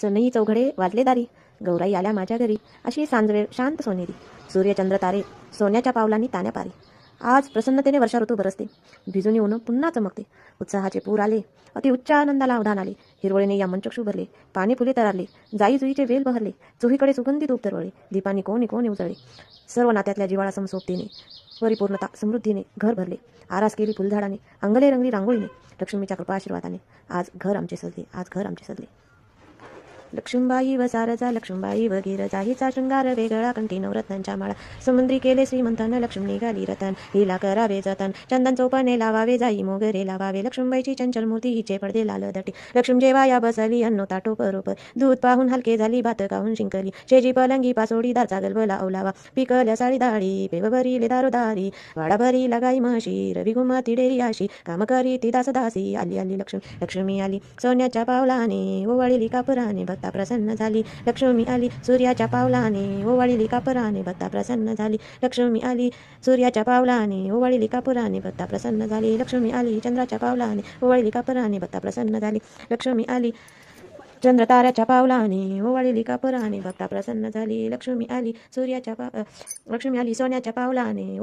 सनई चौघडे वाजले दारी. गौराई आल्या माझ्या घरी. अशी सांजवेळ शांत सोनेरी. सूर्यचंद्र तारे सोन्याच्या पावलांनी ताण्या पारी. आज प्रसन्नतेने वर्षा ऋतू बरसते. भिजून येऊन पुन्हा चमकते. उत्साहाचे पूर आले. अति उच्च आनंदाला अवधान आले. हिरवळीने या मंचक्षू भरले. पाणी फुले तरारले. जाई जुईचे वेल बहरले. चुहीकडे सुगंधी धूप तरवळे दीपानी कोणी कोणी उजळले. सर्व नात्यातल्या जिवाळा समसोबतीने परिपूर्णता समृद्धीने घर भरले. आरास केली फुलझाडाने अंगले रंगली रांगोळीने लक्ष्मीच्या कृपा आशीर्वादाने आज घर आमचे सजले. आज घर आमचे सजले. लक्ष्मीबाई व सारजा लक्ष्मीबाई व गिरजा हिचा शृंगार वेगळा कंठी नवरत्नांच्या माळा. समुद्री केले श्रीमंतन लक्ष्मी निघाली रतन. हिला करावे जतन. चंदन चौपणे लावावे जाई मोगरे लावावे. लक्ष्मीबाईची चंचल मूर्ती हिचे पडदे लाल दटी. लक्ष्मी जेवा या बसली अन्नो ताटो परोपर दूध पाहून हलके झाली भात काहून शिंकली. शेजी पलंगी पासोडी दाचा गलबला ओलावा पिकल्या साडी दाढी पेव भरी दारोदारी वाडा भरी लगाई म्हशी रवी घुमती डेरी आशी. काम करी ती दास दासी आली आली लक्ष्मी. लक्ष्मी आली सोन्याच्या पावलाने ओवाळीली कापराने. भक्त प्रसन्न झाली. लक्ष्मी आली सूर्याच्या पावलाने ओवाळीली कापराने भक्ता प्रसन्न झाली. लक्ष्मी आली सूर्याच्या पावलाने ओवाळीली कापराने भक्ता प्रसन्न झाली. लक्ष्मी आली चंद्राच्या पावलाने ओवाळीली कापराने भक्ता प्रसन्न झाली. लक्ष्मी आली चंद्र ताऱ्याच्या पावलाने ओवाळीली कापराने भक्ता प्रसन्न झाली. लक्ष्मी आली सूर्याच्या पा लक्ष्मी आली सोन्याच्या पावलाने